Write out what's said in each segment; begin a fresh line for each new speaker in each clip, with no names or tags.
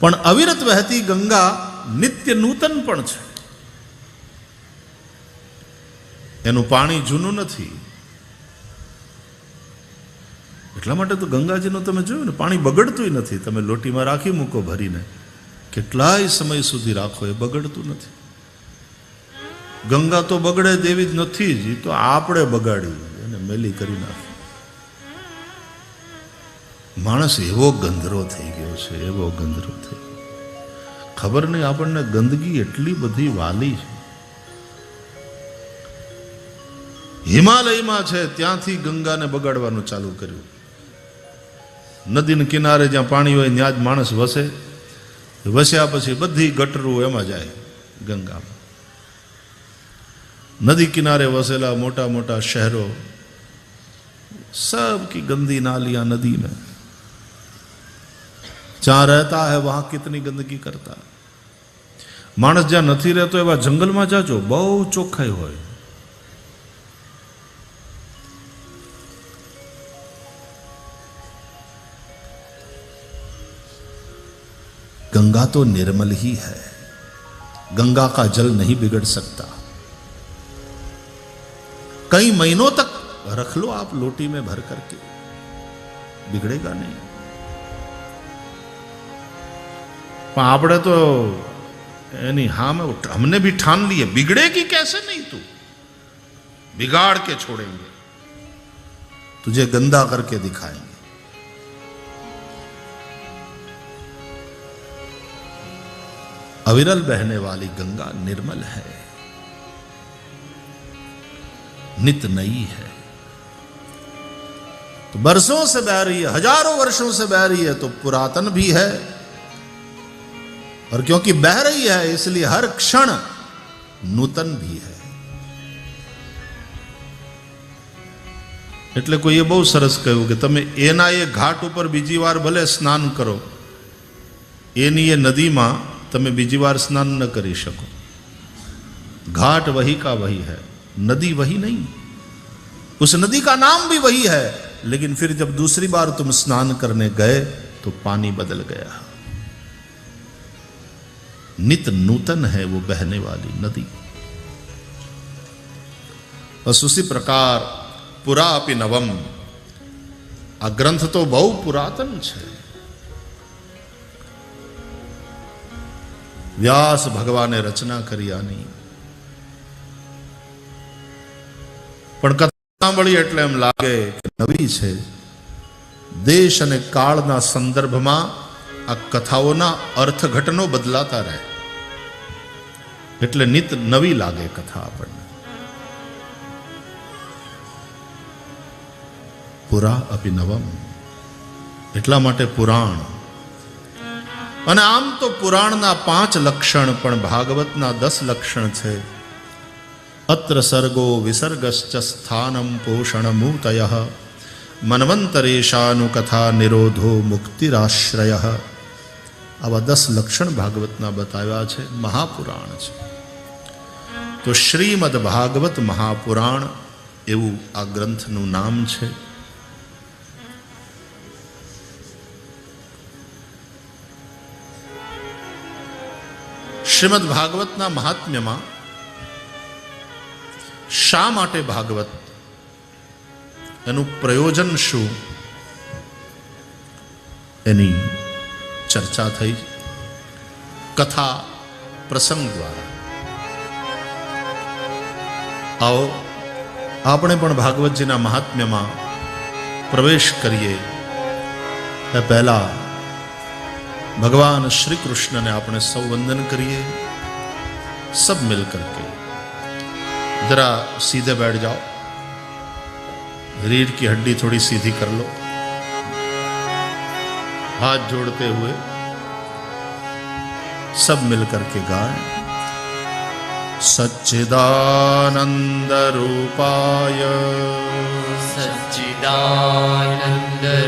પણ અવિરત વહેતી ગંગા નિત્ય નૂતન પણ છે. એનું પાણી જૂનું નથી. એટલા માટે તો ગંગાજીનું તમે જોયું ને, પાણી બગડતું નથી. તમે લોટીમાં રાખી મૂકો ભરીને. કેટલાય સમય સુધી રાખો, એ બગડતું નથી. ગંગા તો બગડે તેવી જ નથી જ તો આપણે બગાડી એને મેલી કરી નાખી. માણસ એવો ગંદરો થઈ ગયો છે, એવો ગંદરો થઈ ખબર નહીં આપણને ગંદકી એટલી બધી વાલી છે. હિમાલયમાં છે, ત્યાંથી ગંગાને બગાડવાનું ચાલુ કર્યું. નદીને કિનારે જ્યાં પાણી હોય ત્યાં જ માણસ વસે. વસ્યા પછી બધી ગટરું એમાં જાય ગંગામાં. નદી કિનારે વસેલા મોટા મોટા શહેરો સબકી ગંદી નાલિયા નદી મેં जहां रहता है वहां कितनी गंदगी करता है માણસ જ્યાં નથી રહેતો એવા જંગલમાં જાજો બહુ ચોખ્ખાઈ હોય गंगा तो निर्मल ही है गंगा का जल नहीं बिगड़ सकता कई महीनों तक रख लो आप लोटी में भर करके बिगड़ेगा नहीं પણ આપણે તો એની હામે हमने भी ठान लिए बिगड़ेगी कैसे नहीं तू बिगाड़ के छोड़ेंगे तुझे गंदा करके दिखाएंगे अविरल बहने वाली गंगा निर्मल है नित नई है तो बरसों से बह रही है हजारों वर्षों से बह रही है तो पुरातन भी है और क्योंकि बह रही है इसलिए हर क्षण नूतन भी है એટલે કોઈએ બહુ સરસ કહ્યું કે તમે એના એ ઘાટ ઉપર બીજી વાર ભલે સ્નાન કરો એની એ નદીમાં તમે બીજી વાર સ્નાન ન કરી શકો घाट वही का वही है नदी वही नहीं उस नदी का नाम भी वही है लेकिन फिर जब दूसरी बार तुम स्नान करने गए तो पानी बदल गया नित नूतन है वो बहने वाली नदी बस उसी प्रकार पुरा अपि नवम આ ગ્રંથ તો બહુ પુરાતન છે વ્યાસ ભગવાને રચના કરી આની પણ કથા સાંભળી એટલે એમ લાગે કે નવી છે દેશ અને કાળના સંદર્ભમાં આ કથાઓના અર્થઘટનો બદલાતા રહે એટલે નિત નવી લાગે કથા આપણને. પુરા અભિનવમ. એટલા માટે પુરાણ. અને આમ તો પુરાણના પાંચ લક્ષણ પણ ભાગવતના દસ લક્ષણ છે. અત્ર સર્ગો વિસર્ગશ્ચ સ્થાનમ પોષણમૂતય. મન્વંતરેશાનુકથા નિરોધો મુક્તિરાશ્રય. આવા દસ લક્ષણ ભાગવતના બતાવ્યા છે, મહાપુરાણ છે. તો શ્રીમદ ભાગવત મહાપુરાણ એવું આ ગ્રંથનું નામ છે. શ્રીમદ ભાગવતના મહાત્મ્યમાં શા માટે ભાગવત? એનું પ્રયોજન શું? એની ચર્ચા થઈ કથા પ્રસંગ દ્વારા આવો આપણે પણ ભાગવતજીના મહાત્મ્યમાં પ્રવેશ કરીએ એ પહેલા भगवान श्री कृष्ण ने આપણે સૌ વંદન કરીએ सब मिल करके जरा सीधे बैठ जाओ रीढ़ की हड्डी थोड़ी सीधी कर लो हाथ जोड़ते हुए सब मिल करके गाएं सच्चिदानंद रूपाय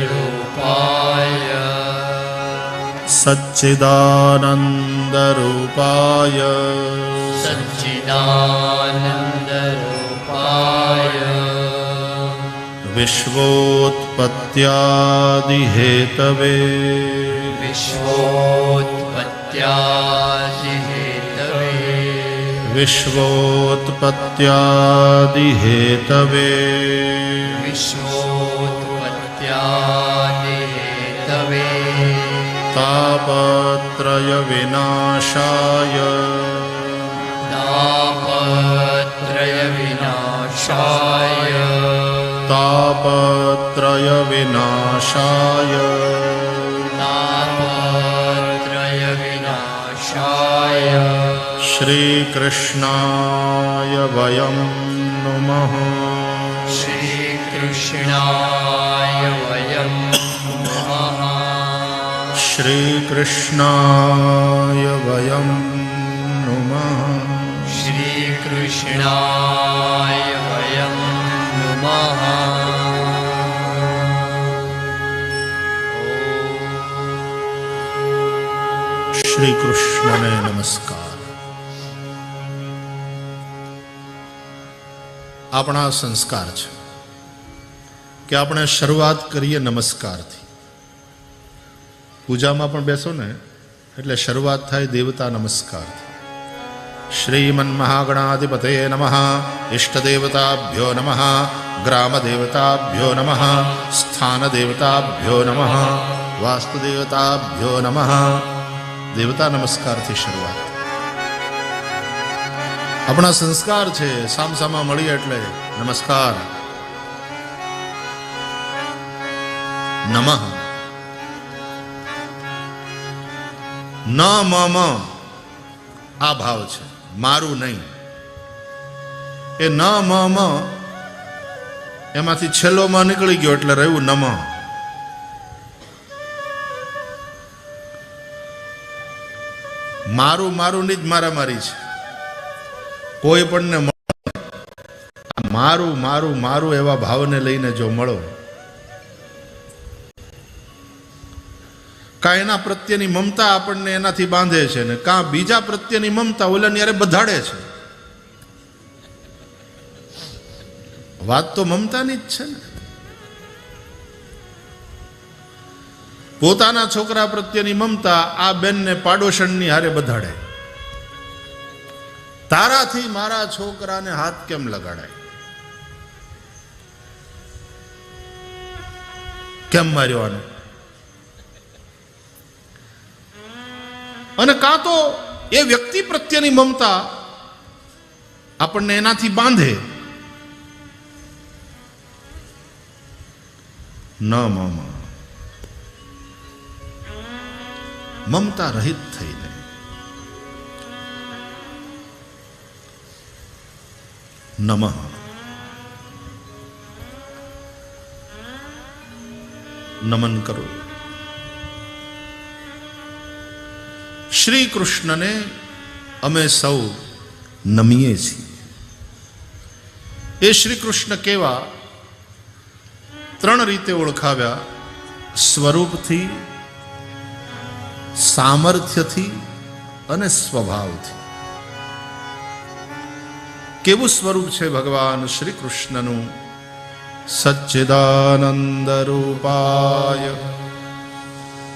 सच्चिदानन्दरूपाय
सच्चिदानंद रूपाय
सच्चिदानन्दरूपाय
विश्वोत्पत्त्यादिहेतवे
विश्वोत्पत्त्यादिहेतवे विश्वोत्पत्त्यादिहेतवे
विश्वोत्पत्त्यादिहेतवे
विश्वोत्पत्त्यादिहेतवे
तापत्रयविनाशाय
तापत्रयविनाशाय
तापत्रयविनाशाय
तापत्रयविनाशाय
श्रीकृष्णाय वयं नुमः
श्रीकृष्णाय वयं नमः
श्रीकृष्णाय वयं नुमः
श्रीकृष्णाय
શ્રી કૃષ્ણને નમસ્કાર આપણા સંસ્કાર છે કે આપણે શરૂઆત કરીએ નમસ્કારથી પૂજામાં પણ બેસો ને એટલે શરૂઆત થાય દેવતા નમસ્કારથી શ્રીમન મહાગણાધિપતે નમઃ ઇષ્ટદેવતાભ્યો નમઃ ગ્રામદેવતાભ્યો નમઃ સ્થાનદેવતાભ્યો નમઃ વાસ્તુદેવતાભ્યો નમઃ દેવતા નમસ્કારથી શરૂઆત. આપણા સંસ્કાર છે, સામસામા મળીએ એટલે નમસ્કાર. નમઃ. ન મમ આ ભાવ છે, મારું નહીં. એ ન મમ એમાંથી છેલ્લો માં નીકળી ગયો એટલે રહ્યું નમ. મારું મારું ની જ મારામારી છે. કોઈ પણને મારું મારું મારું એવા ભાવને લઈને જો મળો. કાં એના પ્રત્યેની મમતા આપણને એનાથી બાંધે છે ને? કાં બીજા પ્રત્યેની મમતા ઓલાની યારે બધાડે છે? વાત તો મમતાની જ છે ને. પોતાના છોકરા પ્રત્યેની મમતા આ બેનને પાડોશણની હારે બધાડે. તારાથી મારા છોકરાને હાથ કેમ લગાડાય? કેમ માર્યો અને કાં તો એ વ્યક્તિ પ્રત્યેની મમતા આપણને એનાથી બાંધે? ન, મમ. મમતા રહિત થઈને નમઃ. નમન કરો. શ્રી કૃષ્ણને અમે સૌ નમીએ છીએ. એ શ્રી કૃષ્ણ કેવા ત્રણ રીતે ઓળખાવ્યા સ્વરૂપથી સામર્થ્યથી અને સ્વભાવથી. કેવું સ્વરૂપ છે ભગવાન શ્રી કૃષ્ણનું સચ્ચિદાનંદ રૂપાય.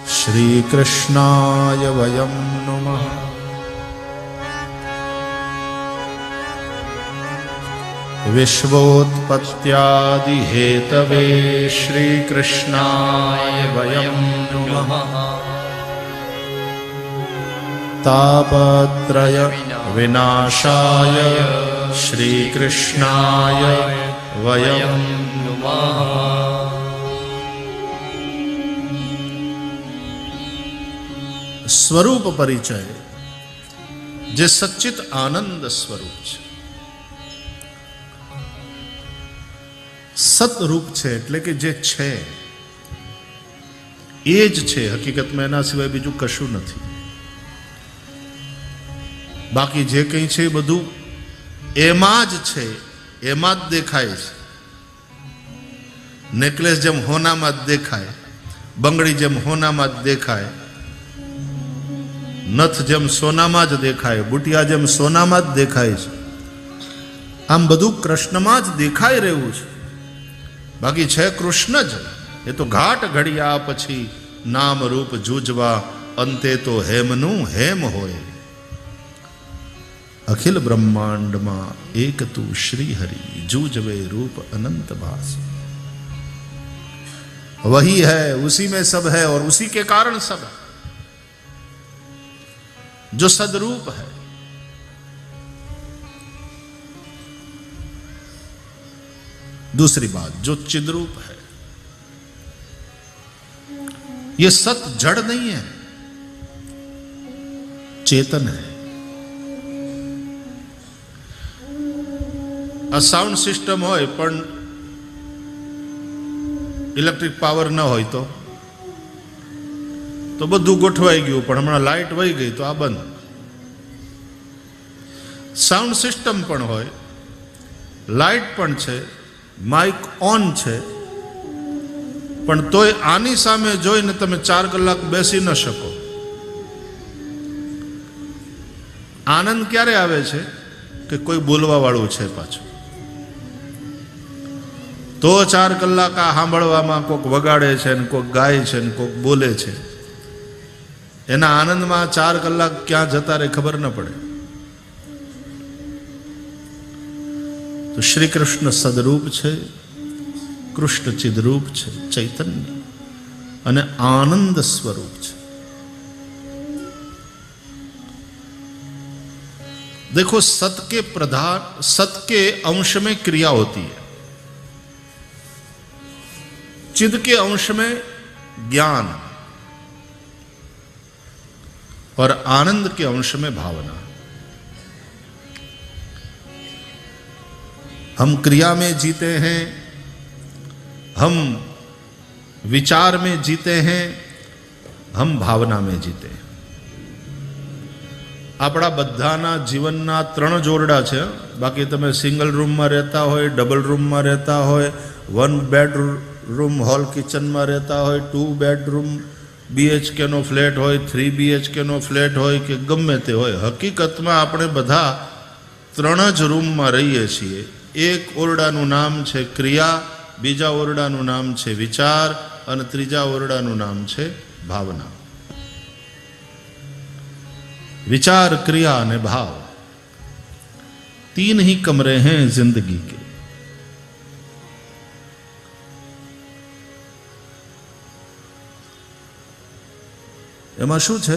શ્રી કૃષ્ણાય વયમ નમઃ. વિશ્વોત્પત્યાદિહેતવે શ્રી કૃષ્ણાય વયમ નમઃ. તાપત્રય વિનાશાય શ્રી કૃષ્ણાય વયમ સ્વરૂપ પરિચય જે સચ્ચિત આનંદ સ્વરૂપ છે સતરૂપ છે એટલે કે જે છે એ જ છે હકીકતમાં એના સિવાય બીજું કશું નથી બાકી જે કંઈ છે એ બધું એમાં જ છે, એમાં જ દેખાય છે. નેકલેસ જેમ હોનામાં જ દેખાય, બંગડી જેમ હોનામાં જ દેખાય, નથ જેમ સોનામાં જ દેખાય, બુટિયા જેમ સોનામાં જ દેખાય છે. આમ બધું કૃષ્ણમાં જ દેખાઈ રહ્યું છે. બાકી છે કૃષ્ણ જ, એ તો ઘાટ ઘડિયા પછી નામ રૂપ જૂજવા, અંતે તો હેમનું હેમ હોય. અખિલ બ્રહ્માંડમાં એક તું શ્રી હરિ જૂજવે રૂપ અનંત ભાસ वही है उसी में सब है और उसी के कारण सब है जो सदरूप है दूसरी बात जो चिद्रूप है ये सत जड़ नहीं है चेतन है આ સાઉન્ડ સિસ્ટમ હોય પણ ઇલેક્ટ્રિક પાવર ન હોય તો. તો બધું ગોઠવાઈ ગયું, પણ હમણાં લાઇટ વહી ગઈ તો આ બંધ. સાઉન્ડ સિસ્ટમ પણ હોય લાઇટ પણ છે માઇક ઓન છે, પણ તોય આની સામે જોઈને તમે ચાર કલાક બેસી ન શકો. આનંદ ક્યારે આવે છે? કે કોઈ બોલવા વાળું છે પાછું. તો ચાર કલાક આ સાંભળવામાં કોક વગાડે છે ને કોક ગાય છે ને કોક બોલે છે એના આનંદમાં ચાર કલાક ક્યાં જતા રહે ખબર ન પડે તો શ્રી કૃષ્ણ સદરૂપ છે કૃષ્ણ ચિદરૂપ છે ચૈતન્ય અને આનંદ સ્વરૂપ છે देखो सत के प्रधान सत के अंश में क्रिया होती है चिद के अंश में ज्ञान और आनंद के अंश में भावना हम क्रिया में जीते हैं हम विचार में जीते हैं हम भावना में जीते हैं આપણા બધાના જીવનના ત્રણ જોરડા છે બાકી તમે સિંગલ રૂમમાં રહેતા હોય ડબલ રૂમમાં રહેતા હોય વન બેડ રૂમ હોલ કિચનમાં રહેતા હોય ટુ બેડરૂમ બીએચકેનો ફ્લેટ હોય થ્રી બીએચકેનો ફ્લેટ હોય કે ગમે તે હોય હકીકતમાં આપણે બધા ત્રણ જ રૂમમાં રહીએ છીએ એક ઓરડાનું નામ છે ક્રિયા બીજા ઓરડાનું નામ છે વિચાર અને ત્રીજા ઓરડાનું નામ છે ભાવના વિચાર ક્રિયા અને ભાવ તીન હી કમરે હૈ જિંદગી કે એમાં શું છે?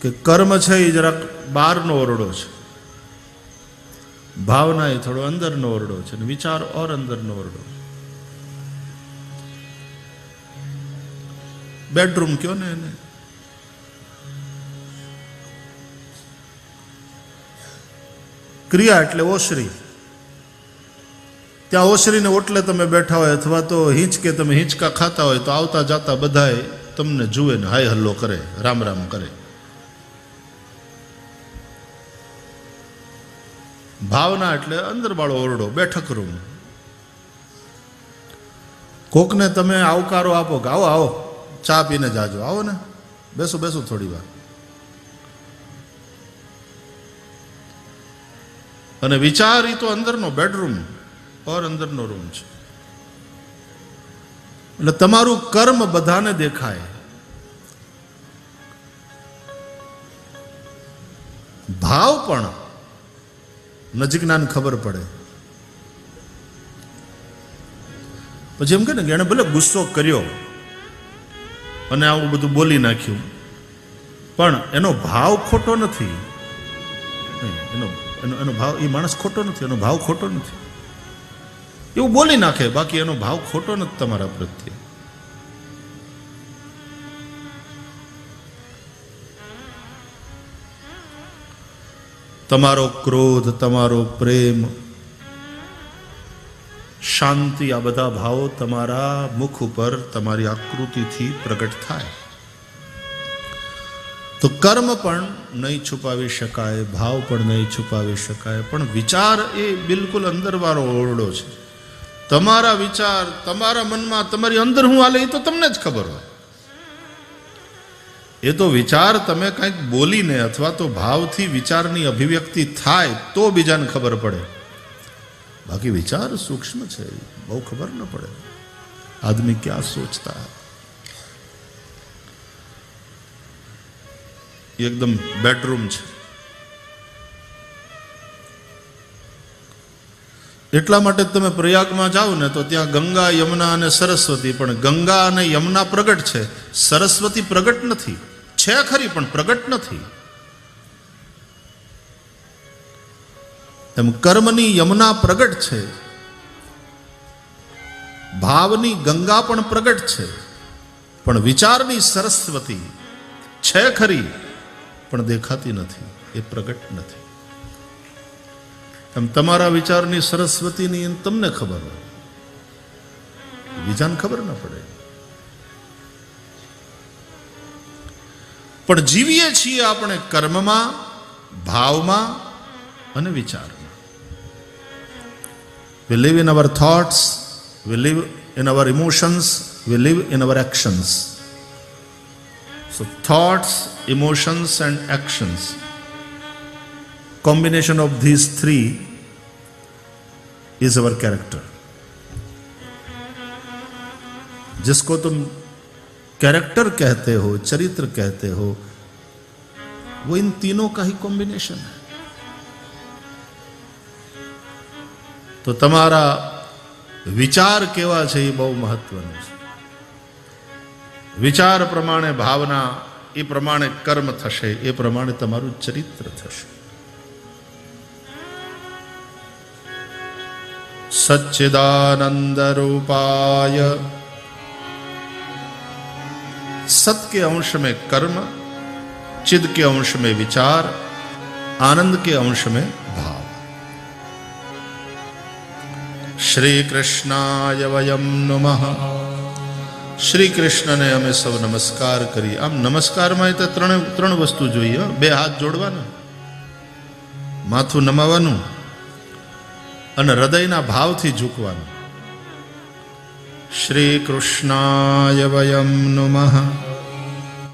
કે કર્મ છે એ જરાક બહારનો ઓરડો છે. ભાવના એ થોડો અંદરનો ઓરડો છે અને વિચાર ઓર અંદરનો ઓરડો બેડરૂમ કયો ને એને? ક્રિયા એટલે ઓસરી ત્યાં ઓસરીને ઓટલે તમે બેઠા હોય અથવા તો હિંચકે તમે હિંચકા ખાતા હોય તો આવતા જાતા બધાય તમને જુએ ને હાય હલ્લો કરે, રામ રામ કરે. ભાવના એટલે અંદરવાળો ઓરડો, બેઠક રૂમ. કોકને તમે આવકારો આપો કે આવો આવો, ચા પીને જાજો, આવો ને, બેસો બેસો થોડી વાર. અને વિચાર ઈ તો અંદરનો બેડરૂમ. ઓર અંદરનો રૂમ છે. એટલે તમારું કર્મ બધાને દેખાય. ભાવ પણ નજીકના ખબર પડે. પછી એમ કે ને એણે ભલે ગુસ્સો કર્યો અને આવું બધું બોલી નાખ્યું, પણ એનો ભાવ ખોટો નથી. એનો એનો એનો ભાવ, એ માણસ ખોટો નથી, એનો ભાવ ખોટો નથી. એવું બોલી નાખે. બાકી એનો ભાવ ખોટો નથી તમારા પ્રત્યે. તમારો ક્રોધ, તમારો પ્રેમ, શાંતિ, આ બધા ભાવો તમારા મુખ ઉપર તમારી આકૃતિથી પ્રગટ થાય. તો કર્મ પણ નહીં છુપાવી શકાય, ભાવ પણ નહીં છુપાવી શકાય, પણ વિચાર એ બિલકુલ અંદરવાળો ઓરડો છે. તમારા વિચાર, તમારા મનમાં, તમારી અંદર હું હાલે, એ તો તમને જ ખબર હોય. એ તો વિચાર તમે કંઈક બોલીને અથવા તો ભાવથી વિચારની અભિવ્યક્તિ થાય, તો બીજાને ખબર પડે. બાકી વિચાર સૂક્ષ્મ છે, બહુ ખબર ન પડે. આદમી ક્યાં સોચતા? એકદમ બેડરૂમ છે. એટલા માટે તમે પ્રયાગમાં જાઓ ને તો ત્યાં ગંગા, યમુના અને સરસ્વતી. પણ ગંગા અને યમુના પ્રગટ છે. સરસ્વતી પ્રગટ નથી. છે ખરી, પણ પ્રગટ નથી. એમ કર્મની યમુના પ્રગટ છે. ભાવની ગંગા પણ પ્રગટ છે. પણ વિચારની સરસ્વતી છે ખરી, પણ દેખાતી નથી. એ પ્રગટ નથી. એમ તમારા વિચારની સરસ્વતીની તમને ખબર હોય બીજાને ખબર ન પડે પણ જીવીએ છીએ આપણે કર્મમાં ભાવમાં અને વિચારમાં We live in our thoughts, we live in our emotions, we live in our actions. So, thoughts, emotions, and actions. Combination of these three is our character. जिसको तुम कैरेक्टर कहते हो चरित्र कहते हो वो इन तीनों का ही कॉम्बिनेशन है તો તમારા વિચાર કેવા છે એ બહુ મહત્વનું છે વિચાર પ્રમાણે ભાવના એ પ્રમાણે કર્મ થશે એ પ્રમાણે તમારું ચરિત્ર થશે सच्चिदानंद रूपाय सत के अंश में कर्म चिद के अंश में विचार आनंद के अंश में भाव શ્રી કૃષ્ણાય વયમ નમઃ શ્રી કૃષ્ણને અમે સૌ નમસ્કાર કરી આમ નમસ્કારમાં તો ત્રણ ત્રણ વસ્તુ જોઈએ હો. બે હાથ જોડવાના માથું નમાવાનું અને હૃદયના ભાવથી ઝૂકવાનું. શ્રી કૃષ્ણાય વયમ નમઃ.